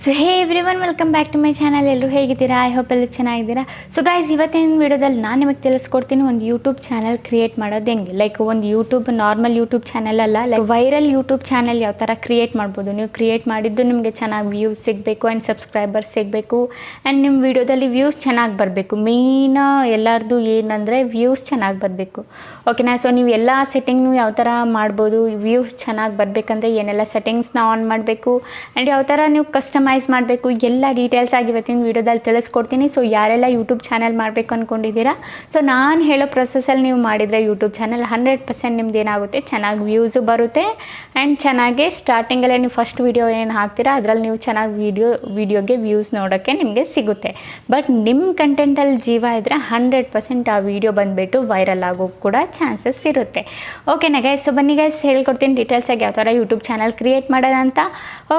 So hey every one welcome back to my channel ಎಲ್ಲರೂ ಹೇಗಿದ್ದೀರಾ? I hope ಎಲ್ಲರೂ ಚೆನ್ನಾಗಿದ್ದೀರಾ? ಸೊ ಗೈಸ್ ಇವತ್ತಿನ ವೀಡಿಯೋದಲ್ಲಿ ನಾನು ನಿಮಗೆ ತಿಳಿಸ್ಕೊಡ್ತೀನಿ ಒಂದು ಯೂಟ್ಯೂಬ್ ಚಾನಲ್ ಕ್ರಿಯೇಟ್ ಮಾಡೋದು ಹೆಂಗೆ? ಲೈಕ್ ಒಂದು ಯೂಟ್ಯೂಬ್ ನಾರ್ಮಲ್ ಯೂಟ್ಯೂಬ್ ಚಾನಲ್ ಅಲ್ಲ ಲೈಕ್ ವೈರಲ್ ಯೂಟ್ಯೂಬ್ ಚಾನಲ್ ಯಾವ ಥರ ಕ್ರಿಯೇಟ್ ಮಾಡ್ಬೋದು? ನೀವು ಕ್ರಿಯೇಟ್ ಮಾಡಿದ್ದು ನಿಮಗೆ ಚೆನ್ನಾಗಿ ವ್ಯೂಸ್ ಸಿಗಬೇಕು ಆ್ಯಂಡ್ ಸಬ್ಸ್ಕ್ರೈಬರ್ಸ್ ಸಿಗಬೇಕು ಆ್ಯಂಡ್ ನಿಮ್ಮ ವಿಡಿಯೋದಲ್ಲಿ ವ್ಯೂಸ್ ಚೆನ್ನಾಗಿ ಬರಬೇಕು. ಮೇಯ್ನ ಎಲ್ಲರದು ಏನಂದರೆ ವ್ಯೂಸ್ ಚೆನ್ನಾಗಿ ಬರಬೇಕು. ಓಕೆನಾ ಸೊ ನೀವು ಎಲ್ಲ ಸೆಟ್ಟಿಂಗ್ನು ಯಾವ ಥರ ಮಾಡ್ಬೋದು ವ್ಯೂಸ್ ಚೆನ್ನಾಗಿ ಬರಬೇಕಂದ್ರೆ ಏನೆಲ್ಲ ಸೆಟ್ಟಿಂಗ್ಸ್ನ ಆನ್ ಮಾಡಬೇಕು ಆ್ಯಂಡ್ ಯಾವ ಥರ ನೀವು ಕಸ್ಟಮೈಸ್ ಮಾಡಬೇಕು, ಎಲ್ಲ ಡೀಟೇಲ್ಸ್ ಆಗಿ ಇವತ್ತಿನ ವೀಡಿಯೋದಲ್ಲಿ ತಿಳಿಸ್ಕೊಡ್ತೀನಿ. ಸೊ ಯಾರೆಲ್ಲ ಯೂಟ್ಯೂಬ್ ಚಾನಲ್ ಮಾಡಬೇಕು ಅಂದ್ಕೊಂಡಿದ್ದೀರಾ ಸೊ ನಾನು ಹೇಳೋ ಪ್ರೊಸೆಸಲ್ಲಿ ನೀವು ಮಾಡಿದರೆ ಯೂಟ್ಯೂಬ್ ಚಾನಲ್ ಹಂಡ್ರೆಡ್ ಪರ್ಸೆಂಟ್ ನಿಮ್ದು ಏನಾಗುತ್ತೆ? ಚೆನ್ನಾಗಿ ವ್ಯೂಸು ಬರುತ್ತೆ. ಆ್ಯಂಡ್ ಚೆನ್ನಾಗೆ ಸ್ಟಾರ್ಟಿಂಗಲ್ಲೇ ನೀವು ಫಸ್ಟ್ ವೀಡಿಯೋ ಏನು ಹಾಕ್ತೀರಾ, ಅದರಲ್ಲಿ ನೀವು ಚೆನ್ನಾಗಿ ವೀಡಿಯೋ ವೀಡಿಯೋಗೆ ವ್ಯೂಸ್ ನೋಡೋಕ್ಕೆ ನಿಮಗೆ ಸಿಗುತ್ತೆ. ಬಟ್ ನಿಮ್ಮ ಕಂಟೆಂಟಲ್ಲಿ ಜೀವ ಇದ್ದರೆ ಹಂಡ್ರೆಡ್ ಪರ್ಸೆಂಟ್ ಆ ವಿಡಿಯೋ ಬಂದುಬಿಟ್ಟು ವೈರಲ್ ಆಗೋ ಕೂಡ ಚಾನ್ಸಸ್ ಇರುತ್ತೆ. ಓಕೆನಾ ಗೈಸ್ ಸೊ ಬನ್ನಿ ಗೈಸ್ ಹೇಳ್ಕೊಡ್ತೀನಿ ಡೀಟೇಲ್ಸಾಗಿ ಯಾವ ಥರ ಯೂಟ್ಯೂಬ್ ಚಾನಲ್ ಕ್ರಿಯೇಟ್ ಮಾಡೋದಂತ.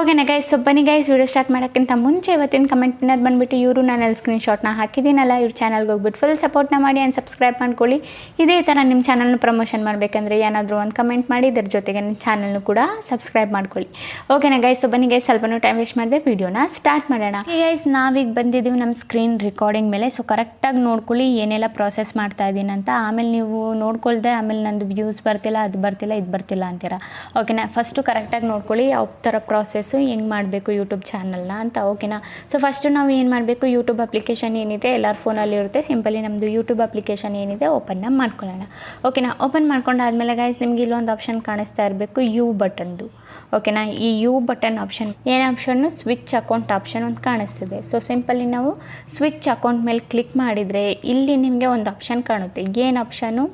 ಓಕೆನಾ ಗೈಸ್ ಸೊ ಬನ್ನಿ ಗೈಸ್ ವಿಡಿಯೋ ಸ್ಟಾರ್ಟ್ ಮಾಡೋಕ್ಕಿಂತ ಮುಂಚೆ ಇವತ್ತಿನ ಕಮೆಂಟ್ನಲ್ಲಿ ಬಂದುಬಿಟ್ಟು ಇವರು ನಾನು ಸ್ಕ್ರೀನ್ಶಾಟ್ನ ಹಾಕಿದ್ದೀನಲ್ಲ, ಇವ್ರ ಚಾನಲ್ಗೆ ಹೋಗ್ಬಿಟ್ಟು ಫುಲ್ ಸಪೋರ್ಟ್ನ ಮಾಡಿ ಆ್ಯಂಡ್ ಸಬ್ಸ್ಕ್ರೈಬ್ ಮಾಡ್ಕೊಳ್ಳಿ. ಇದೇ ಥರ ನಿಮ್ಮ ಚಾನಲ್ನ ಪ್ರಮೋಷನ್ ಮಾಡಬೇಕಂದ್ರೆ ಏನಾದರೂ ಒಂದು ಕಮೆಂಟ್ ಮಾಡಿ, ಇದ್ರ ಜೊತೆಗೆ ನಿಮ್ಮ ಚಾನಲ್ನು ಕೂಡ ಸಬ್ಸ್ಕ್ರೈಬ್ ಮಾಡ್ಕೊಳ್ಳಿ. ಓಕೆನಾ ಗೈಸ್ ಸೊ ಬನ್ನಿ ಗೈಸ್ ಸ್ವಲ್ಪನೂ ಟೈಮ್ ವೇಸ್ಟ್ ಮಾಡಿದೆ ವೀಡಿಯೋನ ಸ್ಟಾರ್ಟ್ ಮಾಡೋಣ. ಗೈಸ್ ನಾವೀಗ ಬಂದಿದ್ದೀವಿ ನಮ್ಮ ಸ್ಕ್ರೀನ್ ರೆಕಾರ್ಡಿಂಗ್ ಮೇಲೆ ಸೊ ಕರೆಕ್ಟಾಗಿ ನೋಡ್ಕೊಳ್ಳಿ ಏನೆಲ್ಲ ಪ್ರಾಸೆಸ್ ಮಾಡ್ತಾ ಇದ್ದೀನಿ ಅಂತ. ಆಮೇಲೆ ನೀವು ನೋಡ್ಕೊಳ್ದೆ, ಆಮೇಲೆ ನಂದು ವ್ಯೂಸ್ ಬರ್ತಿಲ್ಲ, ಅದು ಬರ್ತಿಲ್ಲ, ಇದು ಬರ್ತಿಲ್ಲ ಅಂತೀರಾ. ಓಕೆನಾ ಫಸ್ಟು ಕರೆಕ್ಟಾಗಿ ನೋಡ್ಕೊಳ್ಳಿ, ಯಾವ ಥರ ಪ್ರಾಸೆಸ್ಸು ಹೆಂಗೆ ಮಾಡಬೇಕು ಯೂಟ್ಯೂಬ್ ಚಾನಲ್ನ ಅಂತ ಓಕೆನಾ ಸೊ ಫಸ್ಟು ನಾವು ಏನು ಮಾಡಬೇಕು ಯೂಟ್ಯೂಬ್ ಅಪ್ಲಿಕೇಶನ್ ಏನಿದೆ, ಎಲ್ಲರ ಫೋನಲ್ಲಿ ಇರುತ್ತೆ. ಸಿಂಪಲಿ ನಮ್ಮದು ಯೂಟ್ಯೂಬ್ ಅಪ್ಲಿಕೇಶನ್ ಏನಿದೆ ಓಪನ್ನ ಮಾಡ್ಕೊಳ್ಳೋಣ. ಓಕೆನಾ ಓಪನ್ ಮಾಡ್ಕೊಂಡಾದ್ಮೇಲೆ ಗೈಸ್ ನಿಮ್ಗೆ ಇಲ್ಲೊಂದು ಆಪ್ಷನ್ ಕಾಣಿಸ್ತಾ ಇರಬೇಕು ಯು ಬಟನ್ದು ಓಕೆನಾ ಈ ಯು ಬಟನ್ ಆಪ್ಷನ್ ಏನು ಆಪ್ಷನ್ನು ಸ್ವಿಚ್ ಅಕೌಂಟ್ ಆಪ್ಷನ್ ಒಂದು ಕಾಣಿಸ್ತಿದೆ. ಸೊ ಸಿಂಪಲಿ ನಾವು ಸ್ವಿಚ್ ಅಕೌಂಟ್ ಮೇಲೆ ಕ್ಲಿಕ್ ಮಾಡಿದರೆ, ಇಲ್ಲಿ ನಿಮಗೆ ಒಂದು ಆಪ್ಷನ್ ಕಾಣುತ್ತೆ. ಏನು ಆಪ್ಷನು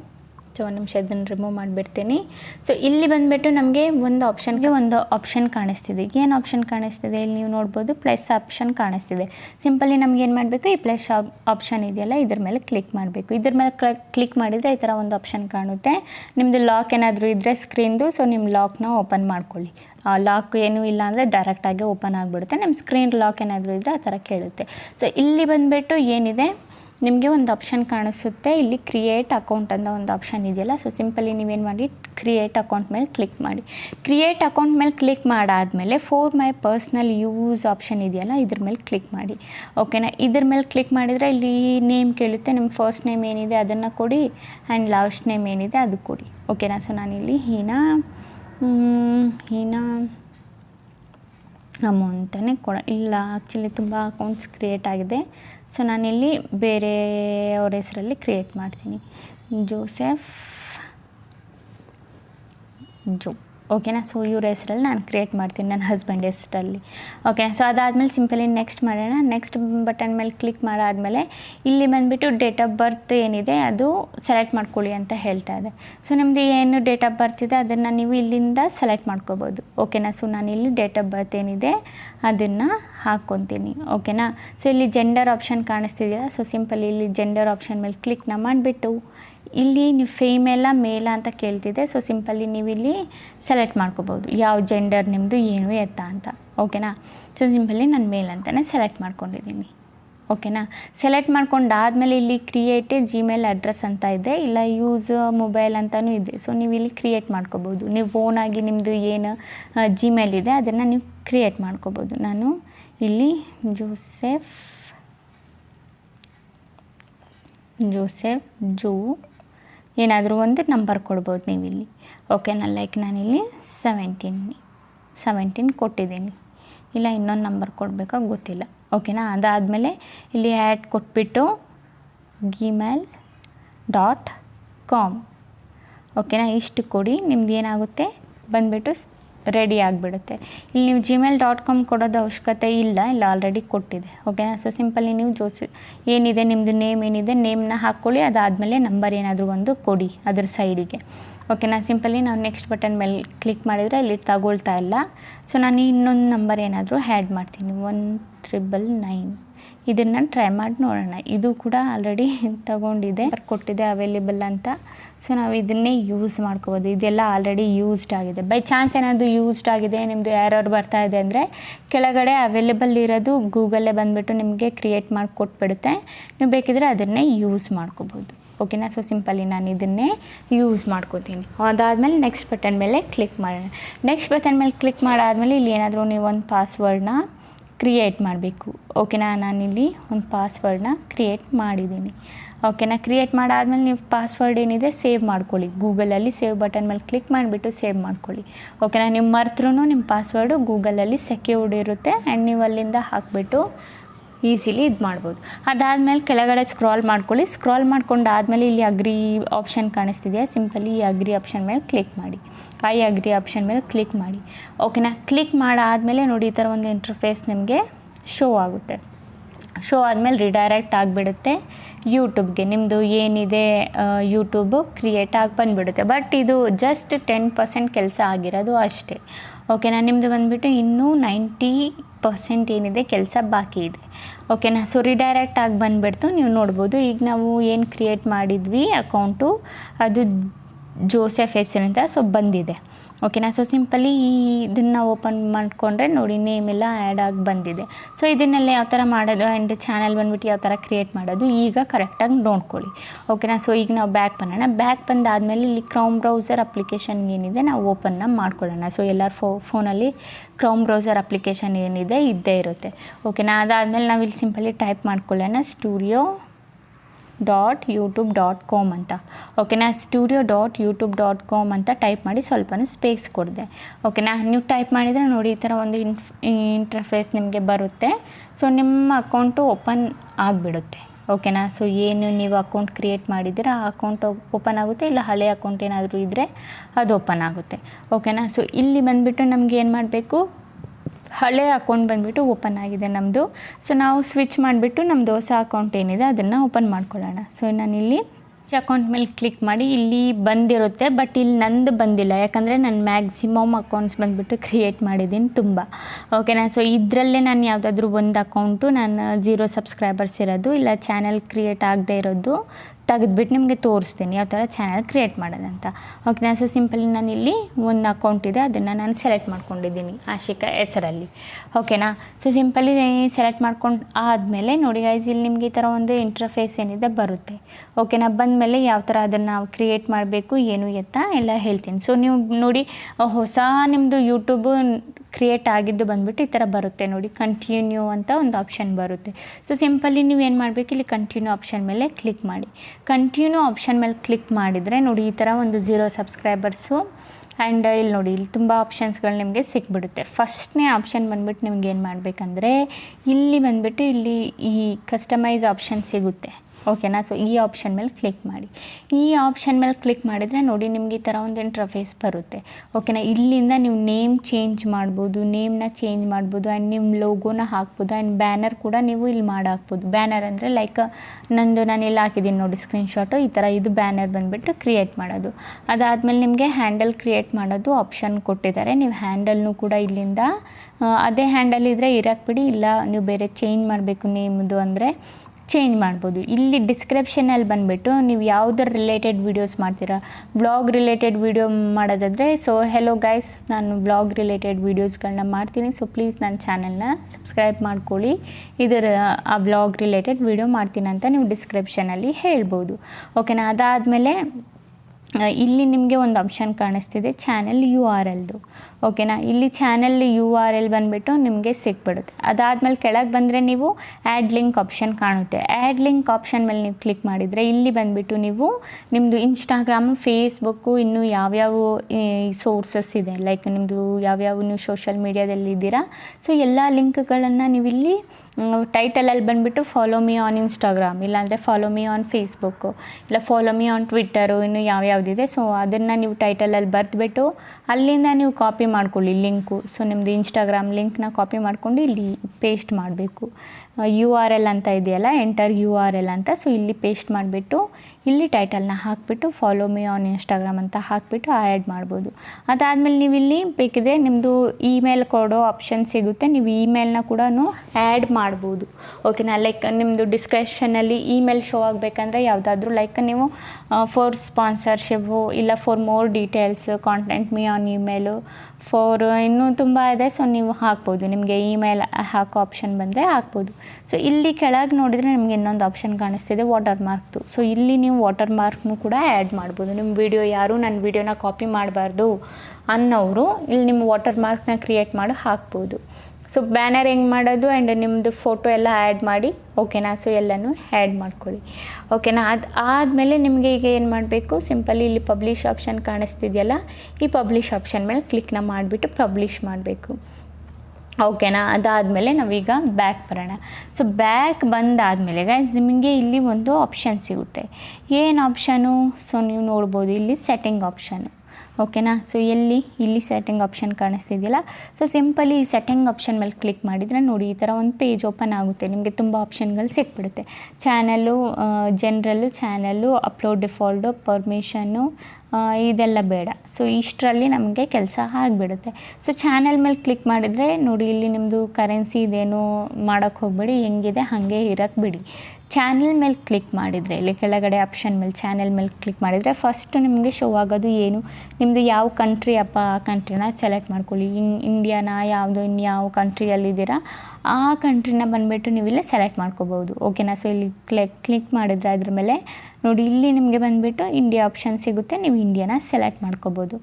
ಸೊ ಒಂದು ನಿಮಿಷ ಇದನ್ನು ರಿಮೂವ್ ಮಾಡಿಬಿಡ್ತೀನಿ. ಸೊ ಇಲ್ಲಿ ಬಂದುಬಿಟ್ಟು ನಮಗೆ ಒಂದು ಆಪ್ಷನ್ಗೆ ಒಂದು ಆಪ್ಷನ್ ಕಾಣಿಸ್ತಿದೆ. ಏನು ಆಪ್ಷನ್ ಕಾಣಿಸ್ತಿದೆ? ಇಲ್ಲಿ ನೀವು ನೋಡ್ಬೋದು ಪ್ಲಸ್ ಆಪ್ಷನ್ ಕಾಣಿಸ್ತಿದೆ. ಸಿಂಪಲಿ ನಮ್ಗೆ ಏನು ಮಾಡಬೇಕು? ಈ ಪ್ಲಸ್ ಆಪ್ಷನ್ ಇದೆಯಲ್ಲ, ಇದ್ರ ಮೇಲೆ ಕ್ಲಿಕ್ ಮಾಡಬೇಕು. ಇದ್ರ ಮೇಲೆ ಕ್ಲಿಕ್ ಮಾಡಿದರೆ ಈ ಥರ ಒಂದು ಆಪ್ಷನ್ ಕಾಣುತ್ತೆ. ನಿಮ್ಮದು ಲಾಕ್ ಏನಾದರೂ ಇದ್ದರೆ ಸ್ಕ್ರೀನ್ದು ಸೊ ನಿಮ್ಮ ಲಾಕ್ನ ಓಪನ್ ಮಾಡ್ಕೊಳ್ಳಿ. ಆ ಲಾಕ್ ಏನೂ ಇಲ್ಲ ಅಂದರೆ ಡೈರೆಕ್ಟಾಗಿ ಓಪನ್ ಆಗಿಬಿಡುತ್ತೆ. ನಿಮ್ಮ ಸ್ಕ್ರೀನ್ ಲಾಕ್ ಏನಾದರೂ ಇದ್ದರೆ ಆ ಥರ ಕೇಳುತ್ತೆ. ಸೊ ಇಲ್ಲಿ ಬಂದುಬಿಟ್ಟು ಏನಿದೆ? ನಿಮಗೆ ಒಂದು ಆಪ್ಷನ್ ಕಾಣಿಸುತ್ತೆ. ಇಲ್ಲಿ ಕ್ರಿಯೇಟ್ ಅಕೌಂಟ್ ಅಂತ ಒಂದು ಆಪ್ಷನ್ ಇದೆಯಲ್ಲ ಸೊ ಸಿಂಪಲಿ ನೀವೇನು ಮಾಡಿ ಕ್ರಿಯೇಟ್ ಅಕೌಂಟ್ ಮೇಲೆ ಕ್ಲಿಕ್ ಮಾಡಿ. ಕ್ರಿಯೇಟ್ ಅಕೌಂಟ್ ಮೇಲೆ ಕ್ಲಿಕ್ ಮಾಡಾದಮೇಲೆ for my personal use option ಇದೆಯಲ್ಲ, ಇದ್ರ ಮೇಲೆ ಕ್ಲಿಕ್ ಮಾಡಿ. ಓಕೆನಾ ಇದ್ರ ಮೇಲೆ ಕ್ಲಿಕ್ ಮಾಡಿದರೆ ಇಲ್ಲಿ ನೇಮ್ ಕೇಳುತ್ತೆ. ನಿಮ್ಮ ಫಸ್ಟ್ ನೇಮ್ ಏನಿದೆ ಅದನ್ನು ಕೊಡಿ ಆ್ಯಂಡ್ ಲಾಸ್ಟ್ ನೇಮ್ ಏನಿದೆ ಅದು ಕೊಡಿ. ಓಕೆನಾ ಸೊ ನಾನಿಲ್ಲಿ ಹೀನಾ ಹೀನಾ ಅಮೌಂಟನೇ ಕೊಡ, ಇಲ್ಲ ಆ್ಯಕ್ಚುಲಿ ತುಂಬ ಅಕೌಂಟ್ಸ್ ಕ್ರಿಯೇಟ್ ಆಗಿದೆ. ಸೊ ನಾನಿಲ್ಲಿ ಬೇರೆಯವ್ರ ಹೆಸರಲ್ಲಿ ಕ್ರಿಯೇಟ್ ಮಾಡ್ತೀನಿ. ಜೋಸೆಫ್ ಜೋ ಓಕೆನಾ ಸೊ ಇವ್ರ ಹೆಸ್ರಲ್ಲಿ ನಾನು ಕ್ರಿಯೇಟ್ ಮಾಡ್ತೀನಿ ನನ್ನ ಹಸ್ಬೆಂಡ್ ಹೆಸರಲ್ಲಿ. ಓಕೆನಾ ಸೊ ಅದಾದಮೇಲೆ ಸಿಂಪಲಿ ನೆಕ್ಸ್ಟ್ ಮಾಡೋಣ? ನೆಕ್ಸ್ಟ್ ಬಟನ್ ಮೇಲೆ ಕ್ಲಿಕ್ ಮಾಡಾದಮೇಲೆ ಇಲ್ಲಿ ಬಂದುಬಿಟ್ಟು ಡೇಟ್ ಆಫ್ ಬರ್ತ್ ಏನಿದೆ, ಅದು ಸೆಲೆಕ್ಟ್ ಮಾಡ್ಕೊಳ್ಳಿ ಅಂತ ಹೇಳ್ತಾ ಇದೆ. ಸೊ ನಿಮ್ಮದು ಏನು ಡೇಟ್ ಆಫ್ ಬರ್ತ್ ಇದೆ, ಅದನ್ನು ನೀವು ಇಲ್ಲಿಂದ ಸೆಲೆಕ್ಟ್ ಮಾಡ್ಕೋಬೋದು. ಓಕೆನಾ ಸೊ ನಾನು ಇಲ್ಲಿ ಡೇಟ್ ಆಫ್ ಬರ್ತ್ ಏನಿದೆ, ಅದನ್ನು ಹಾಕ್ಕೊತೀನಿ ಓಕೆನಾ ಸೊ ಇಲ್ಲಿ ಜೆಂಡರ್ ಆಪ್ಷನ್ ಕಾಣಿಸ್ತಿದ್ದೀರಾ ಸೊ ಸಿಂಪಲ್ ಇಲ್ಲಿ ಜೆಂಡರ್ ಆಪ್ಷನ್ ಮೇಲೆ ಕ್ಲಿಕ್ನ ಮಾಡಿಬಿಟ್ಟು ಇಲ್ಲಿ ನೀವು ಫೇಮೇಲ ಮೇಲ ಅಂತ ಕೇಳ್ತಿದೆ. ಸೊ ಸಿಂಪಲ್ಲಿ ನೀವು ಇಲ್ಲಿ ಸೆಲೆಕ್ಟ್ ಮಾಡ್ಕೋಬೋದು. ಯಾವ ಜೆಂಡರ್ ನಿಮ್ಮದು ಏನು, ಎತ್ತ ಅಂತ. ಓಕೆನಾ ಸೊ ಸಿಂಪಲಿ ನಾನು ಮೇಲ್ ಅಂತಲೇ ಸೆಲೆಕ್ಟ್ ಮಾಡ್ಕೊಂಡಿದ್ದೀನಿ. ಓಕೆನಾ ಸೆಲೆಕ್ಟ್ ಮಾಡ್ಕೊಂಡಾದಮೇಲೆ ಇಲ್ಲಿ ಕ್ರಿಯೇಟ್ ಜಿಮೇಲ್ ಅಡ್ರೆಸ್ ಅಂತ ಇದೆ. ಇಲ್ಲ ಯೂಸ್ ಮೊಬೈಲ್ ಅಂತಲೂ ಇದೆ. ಸೊ ನೀವು ಇಲ್ಲಿ ಕ್ರಿಯೇಟ್ ಮಾಡ್ಕೋಬೋದು. ನೀವು ಓನಾಗಿ ನಿಮ್ಮದು ಏನು ಜಿಮೇಲ್ ಇದೆ, ಅದನ್ನು ನೀವು ಕ್ರಿಯೇಟ್ ಮಾಡ್ಕೋಬೋದು. ನಾನು ಇಲ್ಲಿ ಜೋಸೆಫ್ ಜೋಸೆಫ್ ಜೋ ಏನಾದರೂ ಒಂದು ನಂಬರ್ ಕೊಡ್ಬೋದು ನೀವು ಇಲ್ಲಿ ಓಕೆನಾ ಲೈಕ್ ನಾನಿಲ್ಲಿ ಸೆವೆಂಟೀನ್ ಸೆವೆಂಟೀನ್ ಕೊಟ್ಟಿದ್ದೀನಿ. ಇಲ್ಲ, ಇನ್ನೊಂದು ನಂಬರ್ ಕೊಡಬೇಕಾ ಗೊತ್ತಿಲ್ಲ. ಓಕೆನಾ ಅದಾದಮೇಲೆ ಇಲ್ಲಿ ಆ್ಯಡ್ ಕೊಟ್ಬಿಟ್ಟು ಜಿಮೇಲ್ ಡಾಟ್ ಕಾಮ್ ಓಕೆನಾ ಇಷ್ಟು ಕೊಡಿ, ನಿಮ್ದು ಏನಾಗುತ್ತೆ? ಬಂದುಬಿಟ್ಟು ರೆಡಿ ಆಗಿಬಿಡುತ್ತೆ. ಇಲ್ಲಿ ನೀವು ಜಿಮೇಲ್ ಡಾಟ್ ಕಾಮ್ ಕೊಡೋದು ಅವಶ್ಯಕತೆ ಇಲ್ಲ ಇಲ್ಲ ಆಲ್ರೆಡಿ ಕೊಟ್ಟಿದೆ ಓಕೆನಾ ಸೊ ಸಿಂಪಲಿ ನೀವು ಜೋಸಿ ಏನಿದೆ ನಿಮ್ಮದು ನೇಮ್ ಏನಿದೆ ನೇಮ್ನ ಹಾಕ್ಕೊಳ್ಳಿ ಅದಾದಮೇಲೆ ನಂಬರ್ ಏನಾದರೂ ಒಂದು ಕೊಡಿ ಅದ್ರ ಸೈಡಿಗೆ ಓಕೆನಾ ಸಿಂಪಲಿ ನಾವು ನೆಕ್ಸ್ಟ್ ಬಟನ್ ಮೇಲೆ ಕ್ಲಿಕ್ ಮಾಡಿದರೆ ಇಲ್ಲಿ ತಗೊಳ್ತಾ ಇಲ್ಲ. ಸೊ ನಾನು ಇನ್ನೊಂದು ನಂಬರ್ ಏನಾದರೂ ಹ್ಯಾಡ್ ಮಾಡ್ತೀನಿ. ಒನ್ ತ್ರಿಬಲ್ ನೈನ್ ಇದನ್ನು ಟ್ರೈ ಮಾಡಿ ನೋಡೋಣ. ಇದು ಕೂಡ ಆಲ್ರೆಡಿ ತಗೊಂಡಿದೆ. ಕೊಟ್ಟಿದೆ ಅವೈಲೇಬಲ್ ಅಂತ. ಸೊ ನಾವು ಇದನ್ನೇ ಯೂಸ್ ಮಾಡ್ಕೋಬೋದು. ಇದೆಲ್ಲ ಆಲ್ರೆಡಿ ಯೂಸ್ಡ್ ಆಗಿದೆ. ಬೈ ಚಾನ್ಸ್ ಏನಾದರೂ ಯೂಸ್ಡ್ ಆಗಿದೆ ನಿಮ್ಮದು ಯಾರ್ಯಾರು ಬರ್ತಾ ಇದೆ ಅಂದರೆ, ಕೆಳಗಡೆ ಅವೈಲೇಬಲ್ ಇರೋದು ಗೂಗಲ್ಲೇ ಬಂದುಬಿಟ್ಟು ನಿಮಗೆ ಕ್ರಿಯೇಟ್ ಮಾಡಿ ಕೊಟ್ಬಿಡುತ್ತೆ. ನೀವು ಬೇಕಿದ್ರೆ ಅದನ್ನೇ ಯೂಸ್ ಮಾಡ್ಕೋಬೋದು. ಓಕೆನಾ ಸೊ ಸಿಂಪಲಿ ನಾನು ಇದನ್ನೇ ಯೂಸ್ ಮಾಡ್ಕೋತೀನಿ. ಅದಾದಮೇಲೆ ನೆಕ್ಸ್ಟ್ ಬಟನ್ ಮೇಲೆ ಕ್ಲಿಕ್ ಮಾಡೋಣ. ನೆಕ್ಸ್ಟ್ ಬಟನ್ ಮೇಲೆ ಕ್ಲಿಕ್ ಮಾಡಾದಮೇಲೆ ಇಲ್ಲಿ ಏನಾದರೂ ನೀವು ಒಂದು ಪಾಸ್ವರ್ಡ್ನ ಕ್ರಿಯೇಟ್ ಮಾಡಬೇಕು. ಓಕೆನಾ ನಾನಿಲ್ಲಿ ಒಂದು ಪಾಸ್ವರ್ಡ್ನ ಕ್ರಿಯೇಟ್ ಮಾಡಿದ್ದೀನಿ. ಓಕೆನಾ ಕ್ರಿಯೇಟ್ ಮಾಡಾದಮೇಲೆ ನೀವು ಪಾಸ್ವರ್ಡ್ ಏನಿದೆ ಸೇವ್ ಮಾಡ್ಕೊಳ್ಳಿ. ಗೂಗಲಲ್ಲಿ ಸೇವ್ ಬಟನ್ ಮೇಲೆ ಕ್ಲಿಕ್ ಮಾಡಿಬಿಟ್ಟು ಸೇವ್ ಮಾಡ್ಕೊಳ್ಳಿ. ಓಕೆನಾ ನೀವು ಮರೆತ್ರೂ ನಿಮ್ಮ ಪಾಸ್ವರ್ಡು ಗೂಗಲಲ್ಲಿ ಸೆಕ್ಯೂರ್ಡ್ ಇರುತ್ತೆ. ಆ್ಯಂಡ್ ನೀವು ಅಲ್ಲಿಂದ ಹಾಕಿಬಿಟ್ಟು ಈಸಿಲಿ ಇದು ಮಾಡ್ಬೋದು. ಅದಾದಮೇಲೆ ಕೆಳಗಡೆ ಸ್ಕ್ರಾಲ್ ಮಾಡ್ಕೊಳ್ಳಿ. ಸ್ಕ್ರಾಲ್ ಮಾಡ್ಕೊಂಡು ಆದಮೇಲೆ ಇಲ್ಲಿ ಅಗ್ರಿ ಆಪ್ಷನ್ ಕಾಣಿಸ್ತಿದೆಯಾ? ಸಿಂಪಲಿ ಈ ಅಗ್ರಿ ಆಪ್ಷನ್ ಮೇಲೆ ಕ್ಲಿಕ್ ಮಾಡಿ. ಐ ಅಗ್ರಿ ಆಪ್ಷನ್ ಮೇಲೆ ಕ್ಲಿಕ್ ಮಾಡಿ. ಓಕೆನಾ ಕ್ಲಿಕ್ ಮಾಡಾದಮೇಲೆ ನೋಡಿ ಈ ಥರ ಒಂದು ಇಂಟರ್ಫೇಸ್ ನಿಮಗೆ ಶೋ ಆಗುತ್ತೆ. ಶೋ ಆದಮೇಲೆ ರಿಡೈರೆಕ್ಟ್ ಆಗಿಬಿಡುತ್ತೆ. ಯೂಟ್ಯೂಬ್ಗೆ ನಿಮ್ಮದು ಏನಿದೆ ಯೂಟ್ಯೂಬು ಕ್ರಿಯೇಟ್ ಆಗಿ ಬಂದುಬಿಡುತ್ತೆ. ಬಟ್ ಇದು ಜಸ್ಟ್ ಟೆನ್ ಪರ್ಸೆಂಟ್ ಕೆಲಸ ಆಗಿರೋದು ಅಷ್ಟೇ. ಓಕೆನಾ ನಿಮ್ಮದು ಬಂದುಬಿಟ್ಟು ಇನ್ನೂ ನೈಂಟಿ ಪರ್ಸೆಂಟ್ ಏನಿದೆ ಕೆಲಸ ಬಾಕಿ ಇದೆ. ಓಕೆನಾ ಸೊ ರಿಡೈರೆಕ್ಟ್ ಆಗಿ ಬಂದುಬಿಡ್ತು, ನೀವು ನೋಡ್ಬೋದು. ಈಗ ನಾವು ಏನು ಕ್ರಿಯೇಟ್ ಮಾಡಿದ್ವಿ ಅಕೌಂಟು ಅದು ಜೋಸೆಫ್ ಹೆಸರಿಂದ ಸೊ ಬಂದಿದೆ. ಓಕೆನಾ ಸೊ ಸಿಂಪಲಿ ಈ ಇದನ್ನು ಓಪನ್ ಮಾಡಿಕೊಂಡ್ರೆ ನೋಡಿ ನೇಮ್ ಎಲ್ಲ ಆ್ಯಡ್ ಆಗಿ ಬಂದಿದೆ. ಸೊ ಇದನ್ನೆಲ್ಲ ಯಾವ ಥರ ಮಾಡೋದು ಆ್ಯಂಡ್ ಚಾನಲ್ ಬಂದುಬಿಟ್ಟು ಯಾವ ಥರ ಕ್ರಿಯೇಟ್ ಮಾಡೋದು ಈಗ ಕರೆಕ್ಟಾಗಿ ನೋಡ್ಕೊಳ್ಳಿ. ಓಕೆನಾ ಸೊ ಈಗ ನಾವು ಬ್ಯಾಕ್ ಬಂದೋಣ ಬ್ಯಾಕ್ ಬಂದಾದಮೇಲೆ ಇಲ್ಲಿ ಕ್ರೌಮ್ ಬ್ರೌಸರ್ ಅಪ್ಲಿಕೇಶನ್ ಏನಿದೆ ನಾವು ಓಪನ್ನ ಮಾಡ್ಕೊಳ್ಳೋಣ. ಸೊ ಎಲ್ಲರ ಫೋ, ಫೋನಲ್ಲಿ ಕ್ರೌಮ್ ಬ್ರೌಸರ್ ಅಪ್ಲಿಕೇಶನ್ ಏನಿದೆ ಇದ್ದೇ ಇರುತ್ತೆ. ಓಕೆನಾ ಅದಾದಮೇಲೆ ನಾವು ಸಿಂಪಲಿ ಟೈಪ್ ಮಾಡ್ಕೊಳ್ಳೋಣ. Studio dot YouTube dot com ಅಂತ. ಓಕೆನಾ studio dot YouTube dot com ಅಂತ ಟೈಪ್ ಮಾಡಿ ಸ್ವಲ್ಪನೂ ಸ್ಪೇಸ್ ಕೊಡಿದೆ. ಓಕೆನಾ ನೀವು ಟೈಪ್ ಮಾಡಿದರೆ ನೋಡಿ ಈ ಥರ ಒಂದು ಇಂಟರ್ಫೇಸ್ ನಿಮಗೆ ಬರುತ್ತೆ. ಸೊ ನಿಮ್ಮ ಅಕೌಂಟು ಓಪನ್ ಆಗಿಬಿಡುತ್ತೆ. ಓಕೆನಾ ಸೊ ಏನು ನೀವು ಅಕೌಂಟ್ ಕ್ರಿಯೇಟ್ ಮಾಡಿದ್ದೀರಾ, ಆ ಅಕೌಂಟ್ ಓಪನ್ ಆಗುತ್ತೆ, ಇಲ್ಲ ಹಳೆ ಅಕೌಂಟ್ ಏನಾದರೂ ಇದ್ದರೆ ಅದು ಓಪನ್ ಆಗುತ್ತೆ. ಓಕೆನಾ ಸೊ ಇಲ್ಲಿ ಬಂದುಬಿಟ್ಟು ನಮಗೆ ಏನು ಮಾಡಬೇಕು? ಹಳೆ ಅಕೌಂಟ್ ಬಂದುಬಿಟ್ಟು ಓಪನ್ ಆಗಿದೆ ನಮ್ಮದು ಸೊ ನಾವು ಸ್ವಿಚ್ ಮಾಡಿಬಿಟ್ಟು ನಮ್ಮದು ಹೊಸ ಅಕೌಂಟ್ ಏನಿದೆ ಅದನ್ನು ಓಪನ್ ಮಾಡ್ಕೊಳ್ಳೋಣ. ಸೊ ನಾನಿಲ್ಲಿ ಅಕೌಂಟ್ ಮೇಲೆ ಕ್ಲಿಕ್ ಮಾಡಿ ಇಲ್ಲಿ ಬಂದಿರುತ್ತೆ ಬಟ್ ಇಲ್ಲಿ ನಂದು ಬಂದಿಲ್ಲ. ಯಾಕಂದರೆ ನಾನು ಮ್ಯಾಕ್ಸಿಮಮ್ ಅಕೌಂಟ್ಸ್ ಬಂದುಬಿಟ್ಟು ಕ್ರಿಯೇಟ್ ಮಾಡಿದ್ದೀನಿ ತುಂಬ. ಓಕೆನಾ ಸೊ ಇದರಲ್ಲೇ ನಾನು ಯಾವುದಾದ್ರೂ ಒಂದು ಅಕೌಂಟು ನಾನು ಜೀರೋ ಸಬ್ಸ್ಕ್ರೈಬರ್ಸ್ ಇರೋದು, ಇಲ್ಲ ಚಾನಲ್ ಕ್ರಿಯೇಟ್ ಆಗದೆ ಇರೋದು ತೆಗೆದ್ಬಿಟ್ಟು ನಿಮಗೆ ತೋರಿಸ್ತೀನಿ, ಯಾವ ಥರ ಚಾನಲ್ ಕ್ರಿಯೇಟ್ ಮಾಡೋದಂತ. ಓಕೆನಾ ಸೊ ಸಿಂಪಲಿ ನಾನು ಇಲ್ಲಿ ಒಂದು ಅಕೌಂಟ್ ಇದೆ, ಅದನ್ನು ನಾನು ಸೆಲೆಕ್ಟ್ ಮಾಡ್ಕೊಂಡಿದ್ದೀನಿ ಆಶಿಕಾ ಹೆಸರಲ್ಲಿ. ಓಕೆನಾ ಸೊ ಸಿಂಪಲಿ ಸೆಲೆಕ್ಟ್ ಮಾಡ್ಕೊಂಡು ಆದಮೇಲೆ ನೋಡಿ ಗೈಸ್ ಇಲ್ಲಿ ನಿಮಗೆ ಈ ಥರ ಒಂದು ಇಂಟರ್ಫೇಸ್ ಏನಿದೆ ಬರುತ್ತೆ. ಓಕೆನಾ ಬಂದಮೇಲೆ ಯಾವ ಥರ ಅದನ್ನು ನಾವು ಕ್ರಿಯೇಟ್ ಮಾಡಬೇಕು, ಏನು ಎತ್ತ, ಎಲ್ಲ ಹೇಳ್ತೀನಿ. ಸೊ ನೀವು ನೋಡಿ, ಹೊಸ ನಿಮ್ಮದು ಯೂಟ್ಯೂಬು ಕ್ರಿಯೇಟ್ ಆಗಿದ್ದು ಬಂದುಬಿಟ್ಟು ಈ ಥರ ಬರುತ್ತೆ ನೋಡಿ ಕಂಟಿನ್ಯೂ ಅಂತ ಒಂದು ಆಪ್ಷನ್ ಬರುತ್ತೆ. ಸೊ ಸಿಂಪಲಿ ನೀವು ಏನು ಮಾಡಬೇಕು? ಇಲ್ಲಿ ಕಂಟಿನ್ಯೂ ಆಪ್ಷನ್ ಮೇಲೆ ಕ್ಲಿಕ್ ಮಾಡಿ. ಕಂಟಿನ್ಯೂ ಆಪ್ಷನ್ ಮೇಲೆ ಕ್ಲಿಕ್ ಮಾಡಿದರೆ ನೋಡಿ, ಈ ಥರ ಒಂದು ಝೀರೋ ಸಬ್ಸ್ಕ್ರೈಬರ್ಸು ಆ್ಯಂಡ್ ಇಲ್ಲಿ ನೋಡಿ, ಇಲ್ಲಿ ತುಂಬ ಆಪ್ಷನ್ಸ್ಗಳು ನಿಮಗೆ ಸಿಕ್ಬಿಡುತ್ತೆ. ಫಸ್ಟ್ನೇ ಆಪ್ಷನ್ ಬಂದ್ಬಿಟ್ಟು ನಿಮ್ಗೆ ಏನು ಮಾಡಬೇಕಂದ್ರೆ, ಇಲ್ಲಿ ಬಂದುಬಿಟ್ಟು ಇಲ್ಲಿ ಈ ಕಸ್ಟಮೈಸ್ ಆಪ್ಷನ್ ಸಿಗುತ್ತೆ. ಓಕೆನಾ ಸೊ ಈ ಆಪ್ಷನ್ ಮೇಲೆ ಕ್ಲಿಕ್ ಮಾಡಿ. ಈ ಆಪ್ಷನ್ ಮೇಲೆ ಕ್ಲಿಕ್ ಮಾಡಿದರೆ ನೋಡಿ ನಿಮಗೆ ಈ ಥರ ಒಂದು ಇಂಟ್ರಫೇಸ್ ಬರುತ್ತೆ. ಓಕೆನಾ ಇಲ್ಲಿಂದ ನೀವು ನೇಮ್ ಚೇಂಜ್ ಮಾಡ್ಬೋದು ನೇಮ್ನ ಚೇಂಜ್ ಮಾಡ್ಬೋದು ಆ್ಯಂಡ್ ನಿಮ್ಮ ಲೋಗೋನ ಹಾಕ್ಬೋದು ಆ್ಯಂಡ್ ಬ್ಯಾನರ್ ಕೂಡ ನೀವು ಇಲ್ಲಿ ಮಾಡಿ ಹಾಕ್ಬೋದು ಬ್ಯಾನರ್ ಅಂದರೆ ಲೈಕ್ ನಂದು ನಾನು ಇಲ್ಲಿ ಹಾಕಿದ್ದೀನಿ ನೋಡಿ ಸ್ಕ್ರೀನ್ಶಾಟು ಈ ಥರ ಇದು ಬ್ಯಾನರ್ ಬಂದುಬಿಟ್ಟು ಕ್ರಿಯೇಟ್ ಮಾಡೋದು. ಅದಾದಮೇಲೆ ನಿಮಗೆ ಹ್ಯಾಂಡಲ್ ಕ್ರಿಯೇಟ್ ಮಾಡೋದು ಆಪ್ಷನ್ ಕೊಟ್ಟಿದ್ದಾರೆ. ನೀವು ಹ್ಯಾಂಡಲ್ನು ಕೂಡ ಇಲ್ಲಿಂದ ಅದೇ ಹ್ಯಾಂಡಲ್ ಇದ್ದರೆ ಇರಕ್ಕೆ ಬಿಡಿ, ಇಲ್ಲ ನೀವು ಬೇರೆ ಚೇಂಜ್ ಮಾಡಬೇಕು ನೇಮ್ದು ಅಂದರೆ. ಚೇಂಜ್ ಮಾಡ್ಬೋದು. ಇಲ್ಲಿ ಡಿಸ್ಕ್ರಿಪ್ಷನಲ್ಲಿ ಬಂದುಬಿಟ್ಟು ನೀವು ಯಾವುದರ ರಿಲೇಟೆಡ್ ವೀಡಿಯೋಸ್ ಮಾಡ್ತೀರಾ? ಬ್ಲಾಗ್ ರಿಲೇಟೆಡ್ ವೀಡಿಯೋ ಮಾಡೋದಾದರೆ ಸೊ ಹೆಲೋ ಗೈಸ್ ನಾನು ಬ್ಲಾಗ್ ರಿಲೇಟೆಡ್ ವೀಡಿಯೋಸ್ಗಳನ್ನ ಮಾಡ್ತೀನಿ. ಸೊ ಪ್ಲೀಸ್ ನನ್ನ ಚಾನಲ್ನ ಸಬ್ಸ್ಕ್ರೈಬ್ ಮಾಡ್ಕೊಳ್ಳಿ. ಇದರ, ಆ ಬ್ಲಾಗ್ ರಿಲೇಟೆಡ್ ವೀಡಿಯೋ ಮಾಡ್ತೀನಿ ಅಂತ ನೀವು ಡಿಸ್ಕ್ರಿಪ್ಷನಲ್ಲಿ ಹೇಳ್ಬೋದು. ಓಕೆನಾ ಅದಾದಮೇಲೆ ಇಲ್ಲಿ ನಿಮಗೆ ಒಂದು ಆಪ್ಷನ್ ಕಾಣಿಸ್ತಿದೆ ಚಾನೆಲ್ ಯು ಆರ್ ಎಲ್ದು ಓಕೆನಾ? ಇಲ್ಲಿ ಚಾನಲ್ ಯು ಆರ್ ಎಲ್ ಬಂದುಬಿಟ್ಟು ನಿಮಗೆ ಸಿಕ್ಬಿಡುತ್ತೆ. ಅದಾದಮೇಲೆ ಕೆಳಗೆ ಬಂದರೆ ನೀವು ಆ್ಯಡ್ ಲಿಂಕ್ ಆಪ್ಷನ್ ಕಾಣುತ್ತೆ. ಆ್ಯಡ್ ಲಿಂಕ್ ಆಪ್ಷನ್ ಮೇಲೆ ನೀವು ಕ್ಲಿಕ್ ಮಾಡಿದರೆ ಇಲ್ಲಿ ಬಂದುಬಿಟ್ಟು ನೀವು ನಿಮ್ಮದು ಇನ್ಸ್ಟಾಗ್ರಾಮು ಫೇಸ್ಬುಕ್ಕು ಇನ್ನು ಯಾವ್ಯಾವ ಸೋರ್ಸಸ್ ಇದೆ? ಲೈಕ್ ನಿಮ್ಮದು ಯಾವ್ಯಾವ ನೀವು ಸೋಷಲ್ ಮೀಡ್ಯಾದಲ್ಲಿ ಇದ್ದೀರಾ? ಸೊ ಎಲ್ಲ ಲಿಂಕ್ಗಳನ್ನು ನೀವು ಇಲ್ಲಿ ಟೈಟಲಲ್ಲಿ ಬಂದುಬಿಟ್ಟು ಫಾಲೋ ಮೀ ಆನ್ ಇನ್ಸ್ಟಾಗ್ರಾಮ್, ಇಲ್ಲಾಂದರೆ ಫಾಲೋ ಮೀ ಆನ್ ಫೇಸ್ಬುಕ್ಕು ಇಲ್ಲ ಫಾಲೋ ಮೀ ಆನ್ ಟ್ವಿಟ್ಟರು ಇನ್ನು ಯಾವ್ಯಾವುದಿದೆ. ಸೊ ಅದನ್ನು ನೀವು ಟೈಟಲಲ್ಲಿ ಬರೆದ್ಬಿಟ್ಟು ಅಲ್ಲಿಂದ ನೀವು ಕಾಪಿ ಮಾಡ್ಕೊಳ್ಳಿ ಲಿಂಕು ಸೊ ನಿಮ್ಮದು ಇನ್ಸ್ಟಾಗ್ರಾಮ್ ಲಿಂಕ್ನ ಕಾಪಿ ಮಾಡ್ಕೊಂಡು ಇಲ್ಲಿ ಪೇಸ್ಟ್ ಮಾಡಬೇಕು. ಯು ಆರ್ ಎಲ್ ಅಂತ ಇದೆಯಲ್ಲ ಎಂಟರ್ ಯು ಆರ್ ಎಲ್ ಅಂತ. ಸೊ ಇಲ್ಲಿ ಪೇಸ್ಟ್ ಮಾಡಿಬಿಟ್ಟು, ಇಲ್ಲಿ ಟೈಟಲ್ನ ಹಾಕಿಬಿಟ್ಟು ಫಾಲೋ ಮೀ ಆನ್ ಇನ್ಸ್ಟಾಗ್ರಾಮ್ ಅಂತ ಹಾಕಿಬಿಟ್ಟು ಆ್ಯಡ್ ಮಾಡ್ಬೋದು. ಅದಾದಮೇಲೆ ನೀವು ಇಲ್ಲಿ ಬೇಕಿದ್ರೆ ನಿಮ್ಮದು ಇಮೇಲ್ ಕೊಡೋ ಆಪ್ಷನ್ ಸಿಗುತ್ತೆ. ನೀವು ಇಮೇಲ್ನ ಕೂಡ ಆ್ಯಡ್ ಮಾಡ್ಬೋದು. ಓಕೆನಾ ಲೈಕ್ ನಿಮ್ಮದು ಡಿಸ್ಕ್ರಿಪ್ಷನಲ್ಲಿ ಇಮೇಲ್ ಶೋ ಆಗಬೇಕಂದ್ರೆ ಯಾವುದಾದ್ರೂ ಲೈಕ್ ನೀವು ಫಾರ್ ಸ್ಪಾನ್ಸರ್ಶಿಪ್ಪು ಇಲ್ಲ for more details contact me on email for, ಇನ್ನೂ ತುಂಬ ಇದೆ. ಸೊ ನೀವು ಹಾಕ್ಬೋದು. ನಿಮಗೆ ಇಮೇಲ್ ಹಾಕೋ ಆಪ್ಷನ್ ಬಂದರೆ ಹಾಕ್ಬೋದು. ಸೊ ಇಲ್ಲಿ ಕೆಳಗೆ ನೋಡಿದರೆ ನಿಮಗೆ ಇನ್ನೊಂದು ಆಪ್ಷನ್ ಕಾಣಿಸ್ತಿದೆ ವಾಟರ್ ಮಾರ್ಕ್ದು ಸೊ ಇಲ್ಲಿ ನೀವು ವಾಟರ್ ಮಾರ್ಕ್ನು ಕೂಡ ಆ್ಯಡ್ ಮಾಡ್ಬೋದು. ನಿಮ್ಮ ವಿಡಿಯೋ ಯಾರು ನನ್ನ ವಿಡಿಯೋನ ಕಾಪಿ ಮಾಡಬಾರ್ದು ಅನ್ನೋರು ಇಲ್ಲಿ ನಿಮ್ಮ ವಾಟರ್ ಮಾರ್ಕ್ನ ಕ್ರಿಯೇಟ್ ಮಾಡಿ ಹಾಕ್ಬೋದು. ಸೊ ಬ್ಯಾನರ್ ಹೆಂಗೆ ಮಾಡೋದು ಆ್ಯಂಡ್ ನಿಮ್ಮದು ಫೋಟೋ ಎಲ್ಲ ಆ್ಯಡ್ ಮಾಡಿ ಓಕೆನಾ ಸೊ ಎಲ್ಲನೂ ಆ್ಯಡ್ ಮಾಡ್ಕೊಳ್ಳಿ. ಓಕೆನಾ ಅದು ಆದಮೇಲೆ ನಿಮಗೆ ಈಗ ಏನು ಮಾಡಬೇಕು? ಸಿಂಪಲಿ ಇಲ್ಲಿ ಪಬ್ಲಿಷ್ ಆಪ್ಷನ್ ಕಾಣಿಸ್ತಿದೆಯಲ್ಲ, ಈ ಪಬ್ಲಿಷ್ ಆಪ್ಷನ್ ಮೇಲೆ ಕ್ಲಿಕ್ನ ಮಾಡಿಬಿಟ್ಟು ಪಬ್ಲಿಷ್ ಮಾಡಬೇಕು. ಓಕೆನಾ ಅದಾದಮೇಲೆ ನಾವೀಗ ಬ್ಯಾಕ್ ಬರೋಣ. ಸೊ ಬ್ಯಾಕ್ ಬಂದಾದಮೇಲೆ ಗೈಸ್ ನಿಮಗೆ ಇಲ್ಲಿ ಒಂದು ಆಪ್ಷನ್ ಸಿಗುತ್ತೆ. ಏನು ಆಪ್ಷನು ಸೊ ನೀವು ನೋಡ್ಬೋದು, ಇಲ್ಲಿ ಸೆಟ್ಟಿಂಗ್ ಆಪ್ಷನು ಓಕೆನಾ ಸೊ ಎಲ್ಲಿ? ಇಲ್ಲಿ ಸೆಟ್ಟಿಂಗ್ ಆಪ್ಷನ್ ಕಾಣಿಸ್ತಿದ್ದಿಲ್ಲ ಸೊ ಸಿಂಪಲಿ ಸೆಟ್ಟಿಂಗ್ ಆಪ್ಷನ್ ಮೇಲೆ ಕ್ಲಿಕ್ ಮಾಡಿದರೆ ನೋಡಿ, ಈ ಥರ ಒಂದು ಪೇಜ್ ಓಪನ್ ಆಗುತ್ತೆ. ನಿಮಗೆ ತುಂಬ ಆಪ್ಷನ್ಗಳು ಸಿಕ್ಬಿಡುತ್ತೆ. Channel general channel upload default permission ಇದೆಲ್ಲ ಬೇಡ. ಸೊ ಇಷ್ಟರಲ್ಲಿ ನಮಗೆ ಕೆಲಸ ಆಗಿಬಿಡುತ್ತೆ. ಸೊ ಚಾನಲ್ ಮೇಲೆ ಕ್ಲಿಕ್ ಮಾಡಿದರೆ ನೋಡಿ, ಇಲ್ಲಿ ನಿಮ್ಮದು ಕರೆನ್ಸಿ ಇದೇನು ಮಾಡೋಕ್ಕೆ ಹೋಗಬೇಡಿ, ಹೆಂಗಿದೆ ಹಾಗೆ ಇರೋಕ್ಕೆ ಬಿಡಿ. ಚಾನಲ್ ಮೇಲೆ ಕ್ಲಿಕ್ ಮಾಡಿದರೆ, ಇಲ್ಲಿ ಕೆಳಗಡೆ ಆಪ್ಷನ್ ಮೇಲೆ ಚಾನಲ್ ಮೇಲೆ ಕ್ಲಿಕ್ ಮಾಡಿದರೆ ಫಸ್ಟ್ ನಿಮಗೆ ಶೋ ಆಗೋದು ಏನು? ನಿಮ್ಮದು ಯಾವ ಕಂಟ್ರಿ ಅಪ್ಪ ಆ ಕಂಟ್ರಿನ ಸೆಲೆಕ್ಟ್ ಮಾಡ್ಕೊಳ್ಳಿ. ಇನ್ ಇಂಡಿಯಾನ ಯಾವುದು ಇನ್ಯಾವ ಕಂಟ್ರಿಯಲ್ಲಿದ್ದೀರಾ ಆ ಕಂಟ್ರಿನ ಬಂದುಬಿಟ್ಟು ನೀವು ಇಲ್ಲೇ ಸೆಲೆಕ್ಟ್ ಮಾಡ್ಕೋಬೋದು. ಓಕೆನಾ ಸೊ ಇಲ್ಲಿ ಕ್ಲಿಕ್ ಕ್ಲಿಕ್ ಮಾಡಿದರೆ ಅದ್ರ ಮೇಲೆ ನೋಡಿ, ಇಲ್ಲಿ ನಿಮಗೆ ಬಂದುಬಿಟ್ಟು ಇಂಡಿಯಾ ಆಪ್ಷನ್ ಸಿಗುತ್ತೆ. ನೀವು ಇಂಡಿಯಾನ ಸೆಲೆಕ್ಟ್ ಮಾಡ್ಕೋಬೋದು.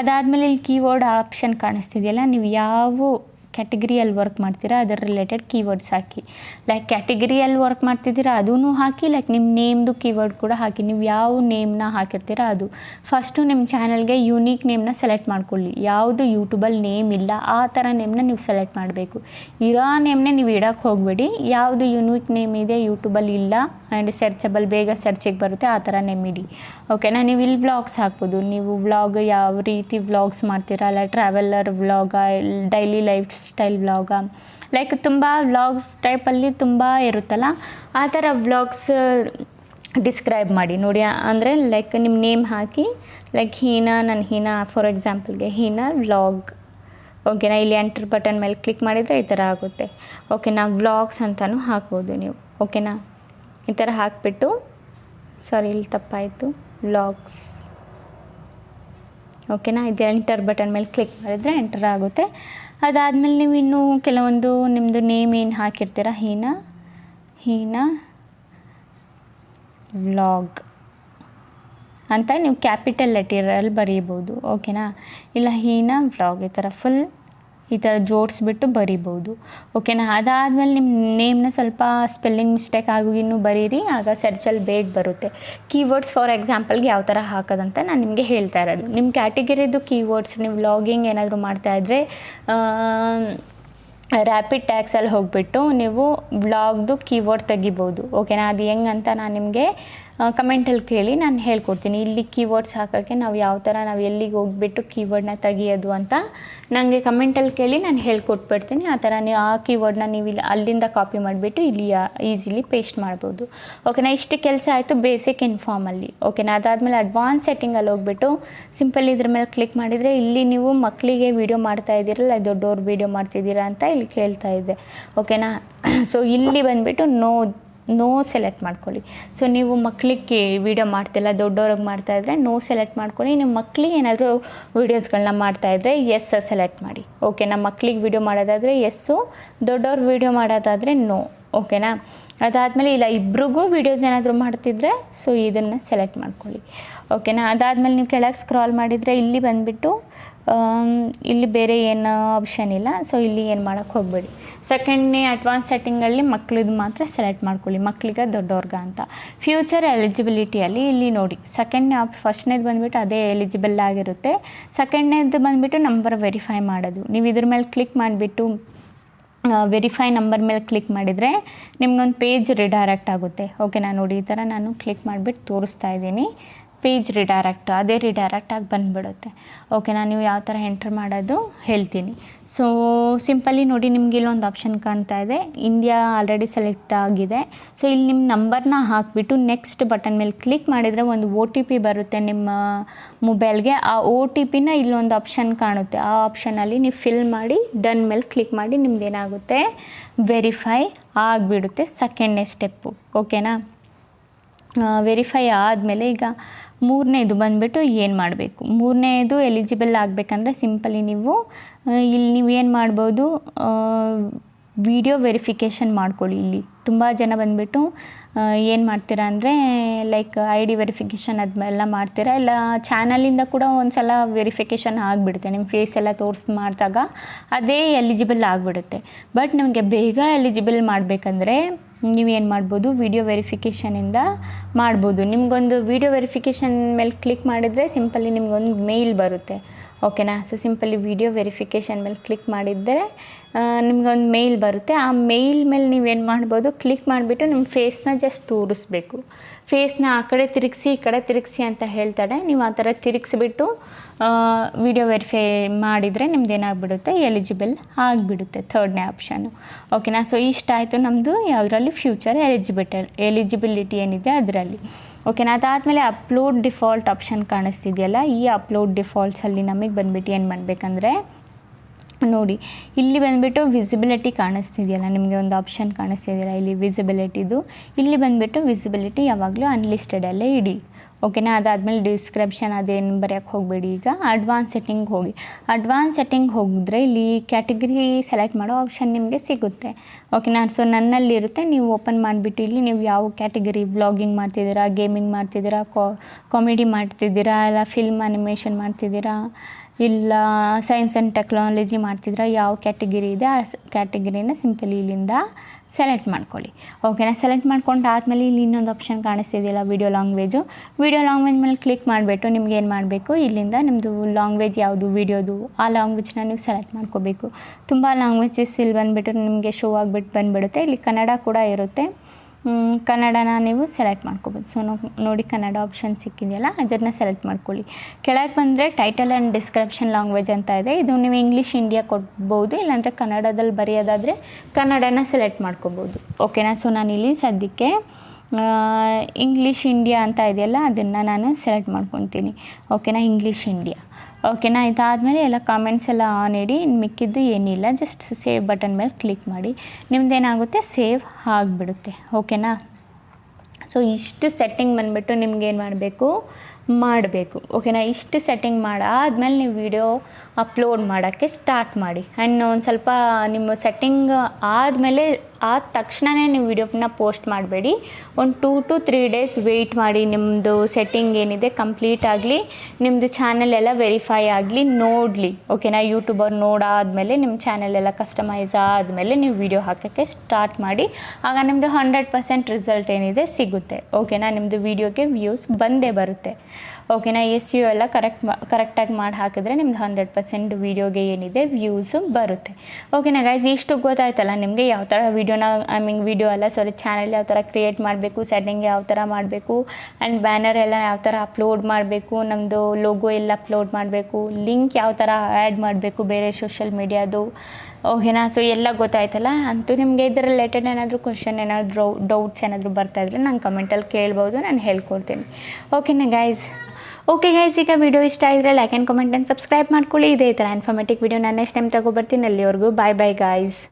ಅದಾದಮೇಲೆ ಇಲ್ಲಿ ಕೀಬೋರ್ಡ್ ಆಪ್ಷನ್ ಕಾಣಿಸ್ತಿದೆಯಲ್ಲ, ನೀವು ಯಾವ ಕ್ಯಾಟಗರಿಯಲ್ಲಿ ವರ್ಕ್ ಮಾಡ್ತೀರಾ? ಅದರ ರಿಲೇಟೆಡ್ ಕೀವರ್ಡ್ಸ್ ಹಾಕಿ. ಲೈಕ್ ಕ್ಯಾಟಗರಿಯಲ್ಲಿ ವರ್ಕ್ ಮಾಡ್ತಿದ್ದೀರಾ ಅದೂ ಹಾಕಿ ಲೈಕ್ ನಿಮ್ಮ ನೇಮ್ದು ಕೀವರ್ಡ್ ಕೂಡ ಹಾಕಿ. ನೀವು ಯಾವ ನೇಮ್ನ ಹಾಕಿರ್ತೀರಾ ಅದು. ಫಸ್ಟು ನಿಮ್ಮ ಚಾನಲ್ಗೆ ಯೂನಿಕ್ ನೇಮ್ನ ಸೆಲೆಕ್ಟ್ ಮಾಡ್ಕೊಳ್ಳಿ. ಯಾವುದು ಯೂಟ್ಯೂಬಲ್ಲಿ ನೇಮ್ ಇಲ್ಲ, ಆ ಥರ ನೇಮ್ನ ನೀವು ಸೆಲೆಕ್ಟ್ ಮಾಡಬೇಕು. ಇರೋ ನೇಮ್ನೇ ನೀವು ಇಡೋಕ್ಕೆ ಹೋಗಬೇಡಿ. ಯಾವುದು ಯೂನಿಕ್ ನೇಮ್ ಇದೆ ಯೂಟ್ಯೂಬಲ್ಲಿ ಇಲ್ಲ ಆ್ಯಂಡ್ ಸರ್ಚಬಲ್ ಬೇಗ ಸರ್ಚಿಗೆ ಬರುತ್ತೆ, ಆ ಥರ ನೇಮ್ ಇಡಿ. ಓಕೆನಾ ನೀವು ಇಲ್ಲಿ ವ್ಲಾಗ್ಸ್ ಹಾಕ್ಬೋದು. ನೀವು ವ್ಲಾಗ್ ಯಾವ ರೀತಿ ವ್ಲಾಗ್ಸ್ ಮಾಡ್ತೀರಾ? ಅಲ್ಲ traveller vlog daily lifestyle vlog like ತುಂಬ ವ್ಲಾಗ್ಸ್ ಟೈಪಲ್ಲಿ ತುಂಬ ಇರುತ್ತಲ್ಲ, ಆ ಥರ ವ್ಲಾಗ್ಸ್ ಡಿಸ್ಕ್ರೈಬ್ ಮಾಡಿ. ನೋಡಿ ಅಂದರೆ ಲೈಕ್ ನಿಮ್ಮ ನೇಮ್ ಹಾಕಿ ಲೈಕ್ ಹೀನಾ ನನ್ನ ಹೀನಾ ಫಾರ್ ಎಕ್ಸಾಂಪಲ್ಗೆ ಹೀನಾ ವ್ಲಾಗ್ ಓಕೆನಾ ಇಲ್ಲಿ ಎಂಟರ್ ಬಟನ್ ಮೇಲೆ ಕ್ಲಿಕ್ ಮಾಡಿದರೆ ಈ ಥರ ಆಗುತ್ತೆ. ಓಕೆನಾ ವ್ಲಾಗ್ಸ್ ಅಂತಲೂ ಹಾಕ್ಬೋದು ನೀವು. ಓಕೆನಾ ಈ ಥರ ಹಾಕಿಬಿಟ್ಟು ಸಾರಿ ಇಲ್ಲಿ ತಪ್ಪಾಯಿತು. ವ್ಲಾಗ್ಸ್ ಓಕೆನಾ ಇದು ಎಂಟರ್ ಬಟನ್ ಮೇಲೆ ಕ್ಲಿಕ್ ಮಾಡಿದರೆ ಎಂಟರ್ ಆಗುತ್ತೆ. ಅದಾದಮೇಲೆ ನೀವು ಇನ್ನೂ ಕೆಲವೊಂದು ನಿಮ್ಮದು ನೇಮ್ ಏನು ಹಾಕಿರ್ತೀರ? ಹೀನಾ? ಹೀನಾ? ವ್ಲಾಗ್ ಅಂತ ನೀವು ಕ್ಯಾಪಿಟಲ್ ಲೆಟರಲ್ಲಿ ಬರೀಬೋದು. ಓಕೆನಾ ಇಲ್ಲ, ಹೀನಾ, ವ್ಲಾಗ್ ಈ ಥರ ಫುಲ್ ಈ ಥರ ಜೋಡಿಸ್ಬಿಟ್ಟು ಬರಿಬೋದು. ಓಕೆನಾ ಅದಾದಮೇಲೆ ನಿಮ್ಮ ನೇಮ್ನ ಸ್ವಲ್ಪ ಸ್ಪೆಲ್ಲಿಂಗ್ ಮಿಸ್ಟೇಕ್ ಆಗು ಇನ್ನೂ ಬರೀರಿ, ಆಗ ಸರ್ಚಲ್ಲಿ ಬೇಗ ಬರುತ್ತೆ. ಕೀವರ್ಡ್ಸ್ ಫಾರ್ ಎಕ್ಸಾಂಪಲ್ಗೆ ಯಾವ ಥರ ಹಾಕೋದಂತ ನಾನು ನಿಮಗೆ ಹೇಳ್ತಾ ಇರೋದು. ನಿಮ್ಮ ಕ್ಯಾಟಗರಿದು ಕೀವರ್ಡ್ಸ್ ನೀವು ವ್ಲಾಗಿಂಗ್ ಏನಾದರೂ ಮಾಡ್ತಾಯಿದ್ರೆ ರ್ಯಾಪಿಡ್ ಟ್ಯಾಕ್ಸಲ್ಲಿ ಹೋಗಿಬಿಟ್ಟು ನೀವು ಬ್ಲಾಗ್ದು ಕೀವರ್ಡ್ ತೆಗಿಬೋದು. ಓಕೆನಾ ಅದು ಹೆಂಗಂತ ನಾನು ನಿಮಗೆ ಕಮೆಂಟಲ್ಲಿ ಕೇಳಿ ನಾನು ಹೇಳ್ಕೊಡ್ತೀನಿ. ಇಲ್ಲಿ ಕೀವರ್ಡ್ಸ್ ಹಾಕೋಕ್ಕೆ ನಾವು ಯಾವ ಥರ ನಾವು ಎಲ್ಲಿಗೆ ಹೋಗ್ಬಿಟ್ಟು ಕೀವರ್ಡ್ನ ತೆಗಿಯೋದು ಅಂತ ನನಗೆ ಕಮೆಂಟಲ್ಲಿ ಕೇಳಿ ನಾನು ಹೇಳ್ಕೊಟ್ಬಿಡ್ತೀನಿ. ಆ ಥರ ನೀವು ಆ ಕೀವರ್ಡ್ನ ನೀವು ಇಲ್ಲಿ ಅಲ್ಲಿಂದ ಕಾಪಿ ಮಾಡಿಬಿಟ್ಟು ಇಲ್ಲಿ ಈಸಿಲಿ ಪೇಸ್ಟ್ ಮಾಡ್ಬೋದು. ಓಕೆನಾ ಇಷ್ಟು ಕೆಲಸ ಆಯಿತು ಬೇಸಿಕ್ ಇನ್ಫಾರ್ಮಲ್ಲಿ ಓಕೆನಾ ಅದಾದಮೇಲೆ ಅಡ್ವಾನ್ಸ್ ಸೆಟ್ಟಿಂಗಲ್ಲಿ ಹೋಗ್ಬಿಟ್ಟು ಸಿಂಪಲ್ ಇದ್ರ ಮೇಲೆ ಕ್ಲಿಕ್ ಮಾಡಿದರೆ ಇಲ್ಲಿ ನೀವು ಮಕ್ಕಳಿಗೆ ವೀಡಿಯೋ ಮಾಡ್ತಾ ಇದ್ದೀರಲ್ಲ, ದೊಡ್ಡವ್ರು ವೀಡಿಯೋ ಮಾಡ್ತಿದ್ದೀರಾ ಅಂತ ಇಲ್ಲಿ ಕೇಳ್ತಾ ಇದೆ ಓಕೆನಾ ಸೊ ಇಲ್ಲಿ ಬಂದುಬಿಟ್ಟು ನೋ ನೋ ಸೆಲೆಕ್ಟ್ ಮಾಡ್ಕೊಳ್ಳಿ. ಸೊ ನೀವು ಮಕ್ಕಳಿಗೆ ವೀಡಿಯೋ ಮಾಡ್ತಿಲ್ಲ, ದೊಡ್ಡವ್ರಿಗೆ ಮಾಡ್ತಾ ಇದ್ದರೆ ನೋ ಸೆಲೆಕ್ಟ್ ಮಾಡ್ಕೊಳ್ಳಿ. ನಿಮ್ಮ ಮಕ್ಕಳಿಗೆ ಏನಾದರೂ ವೀಡಿಯೋಸ್ಗಳನ್ನ ಮಾಡ್ತಾ ಇದ್ದರೆ ಎಸ್ ಸೆಲೆಕ್ಟ್ ಮಾಡಿ. ಓಕೆ ನಮ್ಮ ಮಕ್ಕಳಿಗೆ ವೀಡಿಯೋ ಮಾಡೋದಾದರೆ ಎಸ್ಸು ದೊಡ್ಡವ್ರು ವೀಡಿಯೋ ಮಾಡೋದಾದರೆ ನೋ? ಓಕೆನಾ ಅದಾದಮೇಲೆ ಇಲ್ಲ, ಇಬ್ರಿಗೂ ವೀಡಿಯೋಸ್ ಏನಾದರೂ ಮಾಡ್ತಿದ್ರೆ ಸೊ ಇದನ್ನು ಸೆಲೆಕ್ಟ್ ಮಾಡ್ಕೊಳ್ಳಿ. ಓಕೆನಾ ಅದಾದಮೇಲೆ ನೀವು ಕೆಳಗೆ ಸ್ಕ್ರಾಲ್ ಮಾಡಿದರೆ ಇಲ್ಲಿ ಬಂದುಬಿಟ್ಟು ಇಲ್ಲಿ ಬೇರೆ ಏನು ಆಪ್ಷನ್ ಇಲ್ಲ. ಸೊ ಇಲ್ಲಿ ಏನು ಮಾಡೋಕ್ಕೆ ಹೋಗಬೇಡಿ. ಸೆಕೆಂಡ್ನೇ ಅಡ್ವಾನ್ಸ್ ಸೆಟ್ಟಿಂಗಲ್ಲಿ ಮಕ್ಳದ್ದು ಮಾತ್ರ ಸೆಲೆಕ್ಟ್ ಮಾಡ್ಕೊಳ್ಳಿ. ಮಕ್ಕಳಿಗೆ ದೊಡ್ಡವ್ರಿಗೆ ಅಂತ. ಫ್ಯೂಚರ್ ಎಲಿಜಿಬಿಲಿಟಿಯಲ್ಲಿ ಇಲ್ಲಿ ನೋಡಿ. ಸೆಕೆಂಡ್ನೇ ಆಪ್ ಫಸ್ಟ್ನೇದು ಬಂದುಬಿಟ್ಟು ಅದೇ ಎಲಿಜಿಬಲ್ ಆಗಿರುತ್ತೆ. ಸೆಕೆಂಡ್ನೇದು ಬಂದುಬಿಟ್ಟು ನಂಬರ್ ವೆರಿಫೈ ಮಾಡೋದು. ನೀವು ಇದ್ರ ಮೇಲೆ ಕ್ಲಿಕ್ ಮಾಡಿಬಿಟ್ಟು ವೆರಿಫೈ ನಂಬರ್ ಮೇಲೆ ಕ್ಲಿಕ್ ಮಾಡಿದರೆ ನಿಮ್ಗೊಂದು ಪೇಜ್ ರಿಡೈರೆಕ್ಟ್ ಆಗುತ್ತೆ. ಓಕೆ ನಾನು ನೋಡಿ ಈ ಥರ ನಾನು ಕ್ಲಿಕ್ ಮಾಡಿಬಿಟ್ಟು ತೋರಿಸ್ತಾ ಇದ್ದೀನಿ. ಪೇಜ್ ರಿಡೈರೆಕ್ಟ್ ಅದೇ ರಿಡೈರೆಕ್ಟಾಗಿ ಬಂದುಬಿಡುತ್ತೆ. ಓಕೆನಾ ನೀವು ಯಾವ ಥರ ಎಂಟ್ರ್ ಮಾಡೋದು ಹೇಳ್ತೀನಿ. ಸೊ ಸಿಂಪಲಿ ನೋಡಿ ನಿಮ್ಗೆ ಇಲ್ಲೊಂದು ಆಪ್ಷನ್ ಕಾಣ್ತಾ ಇದೆ. ಇಂಡಿಯಾ ಆಲ್ರೆಡಿ ಸೆಲೆಕ್ಟ್ ಆಗಿದೆ. ಸೊ ಇಲ್ಲಿ ನಿಮ್ಮ ನಂಬರ್ನ ಹಾಕಿಬಿಟ್ಟು ನೆಕ್ಸ್ಟ್ ಬಟನ್ ಮೇಲೆ ಕ್ಲಿಕ್ ಮಾಡಿದರೆ ಒಂದು ಒ ಟಿ ಪಿ ಬರುತ್ತೆ ನಿಮ್ಮ ಮೊಬೈಲ್ಗೆ ಆ ಒ ಟಿ ಪಿನ ಇಲ್ಲೊಂದು ಆಪ್ಷನ್ ಕಾಣುತ್ತೆ. ಆ ಆಪ್ಷನಲ್ಲಿ ನೀವು ಫಿಲ್ ಮಾಡಿ ಡನ್ ಮೇಲೆ ಕ್ಲಿಕ್ ಮಾಡಿ ನಿಮ್ದು ಏನಾಗುತ್ತೆ? ವೆರಿಫೈ ಆಗಿಬಿಡುತ್ತೆ ಸೆಕೆಂಡ್ನೇ ಸ್ಟೆಪ್ಪು ಓಕೆನಾ ವೆರಿಫೈ ಆದಮೇಲೆ ಈಗ ಮೂರನೇದು ಬಂದುಬಿಟ್ಟು ಏನು ಮಾಡಬೇಕು? ಮೂರನೇದು ಎಲಿಜಿಬಲ್ ಆಗಬೇಕಂದ್ರೆ ಸಿಂಪಲಿ ನೀವು ಇಲ್ಲಿ ನೀವು ಏನು ಮಾಡ್ಬೋದು? ವಿಡಿಯೋ ವೆರಿಫಿಕೇಷನ್ ಮಾಡ್ಕೊಳ್ಳಿ ಇಲ್ಲಿ. ತುಂಬ ಜನ ಬಂದುಬಿಟ್ಟು ಏನು ಮಾಡ್ತೀರಾ ಅಂದರೆ ಲೈಕ್ ಐ ಡಿ ವೆರಿಫಿಕೇಷನ್ ಅದೆಲ್ಲ ಮಾಡ್ತೀರಾ? ಇಲ್ಲ ಚಾನಲಿಂದ ಕೂಡ ಒಂದು ಸಲ ವೆರಿಫಿಕೇಷನ್ ಆಗಿಬಿಡುತ್ತೆ. ನಿಮ್ಮ ಫೇಸ್ ಎಲ್ಲ ತೋರಿಸಿ ಮಾಡಿದಾಗ ಅದೇ ಎಲಿಜಿಬಲ್ ಆಗಿಬಿಡುತ್ತೆ. ಬಟ್ ನಿಮಗೆ ಬೇಗ ಎಲಿಜಿಬಲ್ ಮಾಡಬೇಕಂದ್ರೆ ನೀವೇನು ಮಾಡ್ಬೋದು ವಿಡಿಯೋ ವೆರಿಫಿಕೇಷನಿಂದ ಮಾಡ್ಬೋದು. ನಿಮಗೊಂದು ವಿಡಿಯೋ ವೆರಿಫಿಕೇಷನ್ ಮೇಲೆ ಕ್ಲಿಕ್ ಮಾಡಿದರೆ ಸಿಂಪಲಿ ನಿಮಗೊಂದು ಮೇಲ್ ಬರುತ್ತೆ. ಓಕೆನಾ? ಸೊ ಸಿಂಪಲಿ ವಿಡಿಯೋ ವೆರಿಫಿಕೇಷನ್ ಮೇಲೆ ಕ್ಲಿಕ್ ಮಾಡಿದರೆ ನಿಮಗೊಂದು ಮೇಲ್ ಬರುತ್ತೆ. ಆ ಮೇಲ್ ಮೇಲೆ ನೀವೇನು ಮಾಡ್ಬೋದು ಕ್ಲಿಕ್ ಮಾಡಿಬಿಟ್ಟು ನಿಮ್ಮ ಫೇಸ್ನ ಜಸ್ಟ್ ತೋರಿಸ್ಬೇಕು. ಫೇಸ್ನ ಆ ಕಡೆ ತಿರುಗಿಸಿ, ಈ ಕಡೆ ತಿರುಗಿಸಿ ಅಂತ ಹೇಳ್ತಾರೆ ನೀವು ಆ ಥರ ತಿರುಗಿಸ್ಬಿಟ್ಟು ವಿಡಿಯೋ ವೆರಿಫೈ ಮಾಡಿದರೆ ನಿಮ್ದು ಏನಾಗ್ಬಿಡುತ್ತೆ? ಎಲಿಜಿಬಲ್ ಆಗಿಬಿಡುತ್ತೆ ಥರ್ಡ್ನೇ ಆಪ್ಷನ್ನು ಓಕೆನಾ ಸೊ ಇಷ್ಟ ಆಯಿತು ನಮ್ಮದು ಯಾವುದರಲ್ಲಿ? ಫ್ಯೂಚರ್ ಎಲಿಜಿಬಿಟ ಎಲಿಜಿಬಿಲಿಟಿ ಏನಿದೆ ಅದರಲ್ಲಿ. ಓಕೆನಾ ಅದಾದಮೇಲೆ ಅಪ್ಲೋಡ್ ಡಿಫಾಲ್ಟ್ ಆಪ್ಷನ್ ಕಾಣಿಸ್ತಿದೆಯಲ್ಲ, ಈ ಅಪ್ಲೋಡ್ ಡಿಫಾಲ್ಟ್ಸಲ್ಲಿ ನಮಗೆ ಬಂದುಬಿಟ್ಟು ಏನು ಮಾಡಬೇಕಂದ್ರೆ ನೋಡಿ, ಇಲ್ಲಿ ಬಂದುಬಿಟ್ಟು ವಿಸಿಬಿಲಿಟಿ ಕಾಣಿಸ್ತಿದೆಯಲ್ಲ, ನಿಮಗೆ ಒಂದು ಆಪ್ಷನ್ ಕಾಣಿಸ್ತಿದೆಯಲ್ಲ, ಇಲ್ಲಿ ವಿಸಿಬಿಲಿಟಿದು ಇಲ್ಲಿ ಬಂದುಬಿಟ್ಟು ವಿಸಿಬಿಲಿಟಿ ಯಾವಾಗಲೂ ಅನ್ಲಿಸ್ಟೆಡಲ್ಲೇ ಇಡಿ. ಓಕೆನಾ ಅದಾದಮೇಲೆ ಡಿಸ್ಕ್ರಿಪ್ಷನ್ ಅದೇನು ಬರೆಯೋಕ್ಕೆ ಹೋಗಬೇಡಿ. ಈಗ ಅಡ್ವಾನ್ಸ್ ಸೆಟ್ಟಿಂಗ್ ಹೋಗಿ. ಅಡ್ವಾನ್ಸ್ ಸೆಟ್ಟಿಂಗ್ ಹೋಗಿದ್ರೆ ಇಲ್ಲಿ ಕ್ಯಾಟಗರಿ ಸೆಲೆಕ್ಟ್ ಮಾಡೋ ಆಪ್ಷನ್ ನಿಮಗೆ ಸಿಗುತ್ತೆ. ಓಕೆನಾ ಸೊ ನನ್ನಲ್ಲಿರುತ್ತೆ, ನೀವು ಓಪನ್ ಮಾಡಿಬಿಟ್ಟು ಇಲ್ಲಿ ನೀವು ಯಾವ ಕ್ಯಾಟಗರಿ ವ್ಲಾಗಿಂಗ್ ಮಾಡ್ತಿದ್ದೀರಾ ಗೇಮಿಂಗ್ ಮಾಡ್ತಿದ್ದೀರಾ ಕಾಮಿಡಿ ಮಾಡ್ತಿದ್ದೀರಾ, ಇಲ್ಲ ಫಿಲ್ಮ್ ಅನಿಮೇಷನ್ ಮಾಡ್ತಿದ್ದೀರಾ ಇಲ್ಲ ಸೈನ್ಸ್ ಆ್ಯಂಡ್ ಟೆಕ್ನಾಲಜಿ ಮಾಡ್ತಿದ್ರೆ, ಯಾವ ಕ್ಯಾಟಗಿರಿ ಇದೆ, ಆ ಕ್ಯಾಟಗಿರಿನ ಸಿಂಪಲಿ ಇಲ್ಲಿಂದ ಸೆಲೆಕ್ಟ್ ಮಾಡ್ಕೊಳ್ಳಿ. ಓಕೆನಾ ಸೆಲೆಕ್ಟ್ ಮಾಡ್ಕೊಂಡು ಆದಮೇಲೆ ಇಲ್ಲಿ ಇನ್ನೊಂದು ಆಪ್ಷನ್ ಕಾಣಿಸ್ತಿದೆಯಲ್ಲ ವಿಡಿಯೋ ಲಾಂಗ್ವೇಜು ವಿಡಿಯೋ ಲಾಂಗ್ವೇಜ್ ಮೇಲೆ ಕ್ಲಿಕ್ ಮಾಡಿಬಿಟ್ಟು ನಿಮ್ಗೆ ಏನು ಮಾಡಬೇಕು? ಇಲ್ಲಿಂದ ನಿಮ್ಮದು ಲಾಂಗ್ವೇಜ್ ಯಾವುದು ವಿಡಿಯೋದು ಆ ಲಾಂಗ್ವೇಜ್ನ ನೀವು ಸೆಲೆಕ್ಟ್ ಮಾಡ್ಕೋಬೇಕು. ತುಂಬ ಲಾಂಗ್ವೇಜಸ್ ಇಲ್ಲಿ ಬಂದುಬಿಟ್ಟು ನಿಮಗೆ ಶೋ ಆಗಿಬಿಟ್ಟು ಬಂದುಬಿಡುತ್ತೆ. ಇಲ್ಲಿ ಕನ್ನಡ ಕೂಡ ಇರುತ್ತೆ. ಕನ್ನಡನ ನೀವು ಸೆಲೆಕ್ಟ್ ಮಾಡ್ಕೋಬೋದು. ಸೊ ನೋಡಿ ಕನ್ನಡ ಆಪ್ಷನ್ ಸಿಕ್ಕಿದೆಯಲ್ಲ, ಅದನ್ನು ಸೆಲೆಕ್ಟ್ ಮಾಡ್ಕೊಳ್ಳಿ. ಕೆಳಗೆ ಬಂದರೆ ಟೈಟಲ್ ಆ್ಯಂಡ್ ಡಿಸ್ಕ್ರಿಪ್ಷನ್ ಲ್ಯಾಂಗ್ವೇಜ್ ಅಂತ ಇದೆ. ಇದು ನೀವು ಇಂಗ್ಲೀಷ್ ಇಂಡಿಯಾ ಕೊಡ್ಬೋದು, ಇಲ್ಲಾಂದರೆ ಕನ್ನಡದಲ್ಲಿ ಬರೆಯೋದಾದರೆ ಕನ್ನಡನ ಸೆಲೆಕ್ಟ್ ಮಾಡ್ಕೋಬೋದು. ಓಕೆನಾ ಸೊ ಇಲ್ಲಿ ಸದ್ಯಕ್ಕೆ ಇಂಗ್ಲೀಷ್ ಇಂಡಿಯಾ ಅಂತ ಇದೆಯಲ್ಲ, ಅದನ್ನು ನಾನು ಸೆಲೆಕ್ಟ್ ಮಾಡ್ಕೊತೀನಿ ಓಕೆನಾ ಇಂಗ್ಲೀಷ್ ಇಂಡಿಯಾ ಓಕೆನಾ ಇದಾದಮೇಲೆ ಎಲ್ಲ ಕಾಮೆಂಟ್ಸ್ ಎಲ್ಲ ಆನ್ ಇಡಿ. ಮಿಕ್ಕಿದ್ದು ಏನಿಲ್ಲ ಜಸ್ಟ್ ಸೇವ್ ಬಟನ್ ಮೇಲೆ ಕ್ಲಿಕ್ ಮಾಡಿ. ನಿಮ್ಮದೇನಾಗುತ್ತೆ ಸೇವ್ ಆಗಿಬಿಡುತ್ತೆ. ಓಕೆನಾ ಸೊ ಇಷ್ಟು ಸೆಟ್ಟಿಂಗ್ ಬಂದುಬಿಟ್ಟು ನಿಮ್ಗೇನು ಮಾಡಬೇಕು? ಮಾಡಬೇಕು. ಓಕೆನಾ ಇಷ್ಟು ಸೆಟ್ಟಿಂಗ್ ಮಾಡಾದ್ಮೇಲೆ ನೀವು ವಿಡಿಯೋ ಅಪ್ಲೋಡ್ ಮಾಡೋಕ್ಕೆ ಸ್ಟಾರ್ಟ್ ಮಾಡಿ. ಆ್ಯಂಡ್ ಒಂದು ಸ್ವಲ್ಪ ನಿಮ್ಮ ಸೆಟ್ಟಿಂಗ್ ಆದಮೇಲೆ ಆದ ತಕ್ಷಣವೇ ನೀವು ವಿಡಿಯೋನ ಪೋಸ್ಟ್ ಮಾಡಬೇಡಿ. ಒಂದು two to three days wait ಮಾಡಿ ನಿಮ್ಮದು ಸೆಟ್ಟಿಂಗ್ ಏನಿದೆ ಕಂಪ್ಲೀಟ್ ಆಗಲಿ ನಿಮ್ಮದು ಚಾನೆಲ್ ಎಲ್ಲ ವೆರಿಫೈ ಆಗಲಿ, ನೋಡಲಿ. ಓಕೆನಾ ಯೂಟ್ಯೂಬರ್ ನೋಡಾದಮೇಲೆ ನಿಮ್ಮ ಚಾನೆಲ್ ಎಲ್ಲ ಕಸ್ಟಮೈಸ್ ಆದಮೇಲೆ ನೀವು ವಿಡಿಯೋ ಹಾಕೋಕ್ಕೆ ಸ್ಟಾರ್ಟ್ ಮಾಡಿ, ಆಗ ನಿಮ್ಮದು ಹಂಡ್ರೆಡ್ ಪರ್ಸೆಂಟ್ ರಿಸಲ್ಟ್ ಏನಿದೆ ಸಿಗುತ್ತೆ. ಓಕೆನಾ ನಿಮ್ಮದು ವಿಡಿಯೋಗೆ ವ್ಯೂಸ್ ಬಂದೇ ಬರುತ್ತೆ. ಓಕೆನಾ ಎಸ್ ಯು ಎಲ್ಲ ಕರೆಕ್ಟ್ ಕರೆಕ್ಟಾಗಿ ಮಾಡಿ ಹಾಕಿದ್ರೆ ನಿಮ್ದು ಹಂಡ್ರೆಡ್ ಪರ್ಸೆಂಟ್ ವೀಡಿಯೋಗೆ ಏನಿದೆ ವ್ಯೂಸು ಬರುತ್ತೆ. ಓಕೆನಾ ಗೈಸ್ ಇಷ್ಟು ಗೊತ್ತಾಯ್ತಲ್ಲ ನಿಮಗೆ ಯಾವ ಥರ ವೀಡಿಯೋನ ಐ ಮೀನ್ ವೀಡಿಯೋ ಎಲ್ಲ ಸಾರಿ ಚಾನಲ್ ಯಾವ ಥರ ಕ್ರಿಯೇಟ್ ಮಾಡಬೇಕು ಸೆಟ್ಟಿಂಗ್ ಯಾವ ಥರ ಮಾಡಬೇಕು ಆ್ಯಂಡ್ ಬ್ಯಾನರ್ ಎಲ್ಲ ಯಾವ ಥರ ಅಪ್ಲೋಡ್ ಮಾಡಬೇಕು ನಮ್ಮದು ಲೋಗೋ ಎಲ್ಲ ಅಪ್ಲೋಡ್ ಮಾಡಬೇಕು ಲಿಂಕ್ ಯಾವ ಥರ ಆ್ಯಡ್ ಮಾಡಬೇಕು ಬೇರೆ ಸೋಷಲ್ ಮೀಡಿಯಾದು ಓಕೆನಾ ಸೊ ಎಲ್ಲ ಗೊತ್ತಾಯ್ತಲ್ಲ, ಅಂತೂ ನಿಮಗೆ ಇದರ ರಿಲೇಟೆಡ್ ಏನಾದರೂ ಕ್ವಶನ್ ಏನಾದರೂ ಡೌಟ್ಸ್ ಏನಾದರೂ ಬರ್ತಾ ನಾನು ಕಮೆಂಟಲ್ಲಿ ಕೇಳ್ಬೋದು, ನಾನು ಹೇಳ್ಕೊಡ್ತೀನಿ. ಓಕೆನಾ ಗೈಸ್ ಓಕೆ ಗೈಸ್ ಈಗ ವಿಡಿಯೋ ಇಷ್ಟ ಆಗಿದ್ರೆ like and comment and subscribe ಮಾಡ್ಕೊಳ್ಳಿ. ಇದೇ ಥರ ಇನ್ಫಾರ್ಮೇಟಿವ್ ವಿಡಿಯೋ ನಾನು ನೆಕ್ಸ್ಟ್ ಟೈಮ್ ತಗೊಬರ್ತೀನಿ ಅಲ್ಲಿವರೆಗೂ ಬಾಯ್ ಬಾಯ್ ಗಾಯ್ಸ್